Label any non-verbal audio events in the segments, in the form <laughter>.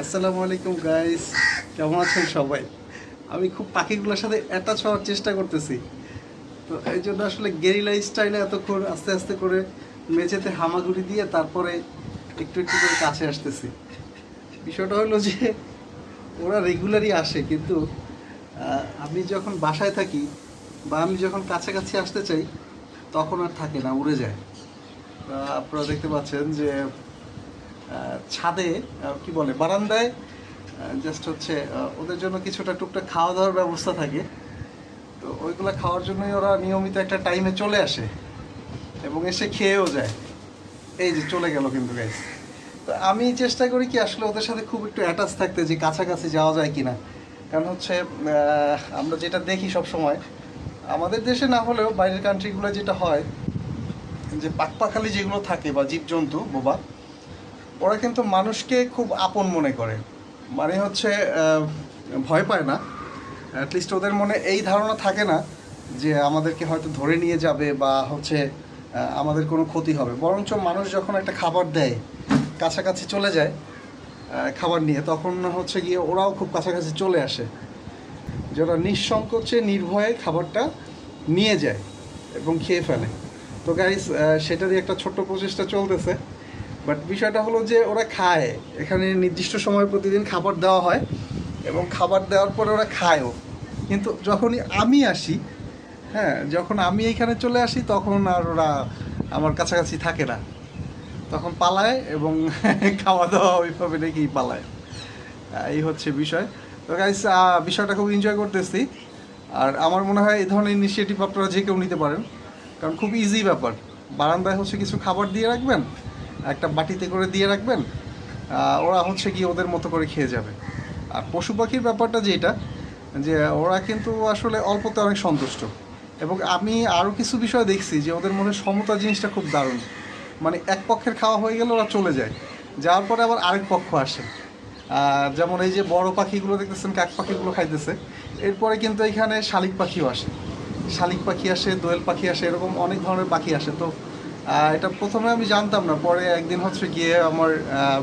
আসসালামু আলাইকুম গাইস কেমন আছেন সবাই? আমি খুব পাখিগুলোর সাথে অ্যাটাচ হওয়ার চেষ্টা করতেছি। তো এই জন্য আসলে গেরিলা স্টাইলে এতক্ষণ আস্তে আস্তে করে মেঝেতে হামাগুড়ি দিয়ে তারপরে একটু একটু করে কাছে আসতেছি। বিষয়টা হলো যে, ওরা রেগুলারই আসে, কিন্তু আমি যখন বাসায় থাকি বা আমি যখন কাছাকাছি আসতে চাই, তখন আর থাকে না, উড়ে যায়। আপনারা দেখতে পাচ্ছেন যে ছাদে কি বলে, বারান্দায় জাস্ট হচ্ছে ওদের জন্য কিছুটা টুকটাক খাওয়া দাওয়ার ব্যবস্থা থাকে। তো ওইগুলো খাওয়ার জন্যই ওরা নিয়মিত একটা টাইমে চলে আসে এবং এসে খেয়েও যায়। এই যে চলে গেল কিন্তু গাইস তো আমি চেষ্টা করি কি আসলে ওদের সাথে খুব একটু অ্যাটাচ থাকতে যে কাছাকাছি যাওয়া যায় কিনা। কারণ হচ্ছে আমরা যেটা দেখি সব সময় আমাদের দেশে না হলেও বাইরের কান্ট্রিগুলো যেটা হয়, যে পাকপাখালি যেগুলো থাকে বা জীবজন্তু, বোবা ওরা কিন্তু মানুষকে খুব আপন মনে করে। মানে হচ্ছে ভয় পায় না। অ্যাটলিস্ট ওদের মনে এই ধারণা থাকে না যে আমাদেরকে হয়তো ধরে নিয়ে যাবে বা হচ্ছে আমাদের কোনো ক্ষতি হবে। বরঞ্চ মানুষ যখন একটা খাবার দেয়, কাছাকাছি চলে যায় খাবার নিয়ে, তখন হচ্ছে গিয়ে ওরাও খুব কাছাকাছি চলে আসে। যারা নিঃসংকোচে, নির্ভয়ে খাবারটা নিয়ে যায় এবং খেয়ে ফেলে। তো গাইস সেটারই একটা ছোট্ট প্রচেষ্টা চলতেছে। বাট বিষয়টা হলো যে ওরা খায়। এখানে নির্দিষ্ট সময় প্রতিদিন খাবার দেওয়া হয় এবং খাবার দেওয়ার পরে ওরা খায়ও। কিন্তু যখনই আমি আসি হ্যাঁ যখন আমি এইখানে চলে আসি, তখন আর ওরা আমার কাছাকাছি থাকে না। তখন পালায় এবং <laughs> খাওয়া দাওয়া ওইভাবে রেখেই পালায়। এই হচ্ছে বিষয়। তো গাইস বিষয়টা খুব এনজয় করতেছি। আর আমার মনে হয় এই ধরনের ইনিশিয়েটিভ আপনারা যে কেউ নিতে পারেন। কারণ খুব ইজি ব্যাপার। বারান্দায় হচ্ছে কিছু খাবার দিয়ে রাখবেন একটা বাটিতে করে দিয়ে রাখবেন ওরা হচ্ছে কি ওদের মতো করে খেয়ে যাবে। আর পশু পাখির ব্যাপারটা যেটা যে ওরা কিন্তু আসলে অল্পতে অনেক সন্তুষ্ট। এবং আমি আরও কিছু বিষয় দেখছি যে ওদের মধ্যে সমতা জিনিসটা খুব দারুণ। মানে এক পক্ষের খাওয়া হয়ে গেলে ওরা চলে যায়, যাওয়ার পরে আবার আরেক পক্ষ আসে। যেমন এই যে বড় পাখিগুলো দেখতেছেন, কাক পাখিগুলো খাইতেছে, এরপরে কিন্তু এখানে শালিক পাখিও আসে। শালিক পাখি আসে, দোয়েল পাখি আসে, এরকম অনেক ধরনের পাখি আসে। তো এটা প্রথমে আমি জানতাম না, পরে একদিন হচ্ছে গিয়ে আমার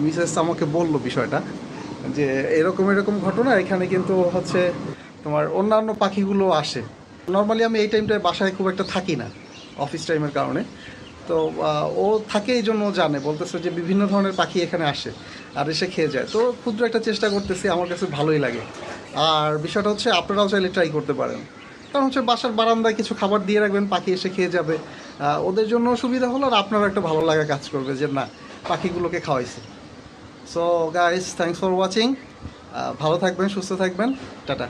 মিসেস আমাকে বলল বিষয়টা, যে এরকম এরকম ঘটনা, এখানে কিন্তু হচ্ছে তোমার অন্যান্য পাখিগুলো আসে। নর্মালি আমি এই টাইমটায় বাসায় খুব একটা থাকি না অফিস টাইমের কারণে। তো ও থাকে এই জন্য জানে, বলতেছে যে বিভিন্ন ধরনের পাখি এখানে আসে, আর এসে খেয়ে যায়। তো ক্ষুদ্র একটা চেষ্টা করতেছি, আমার কাছে ভালোই লাগে। আর বিষয়টা হচ্ছে, আপনারাও চাইলে ট্রাই করতে পারেন। কারণ হচ্ছে বাসার বারান্দায় কিছু খাবার দিয়ে রাখবেন, পাখি এসে খেয়ে যাবে। ওদের জন্য সুবিধা হলো আর আপনারও একটা ভালো লাগা কাজ করবে যে না, পাখিগুলোকে খাওয়াইছে। So guys thanks for watching ভালো থাকবেন, সুস্থ থাকবেন। টাটা।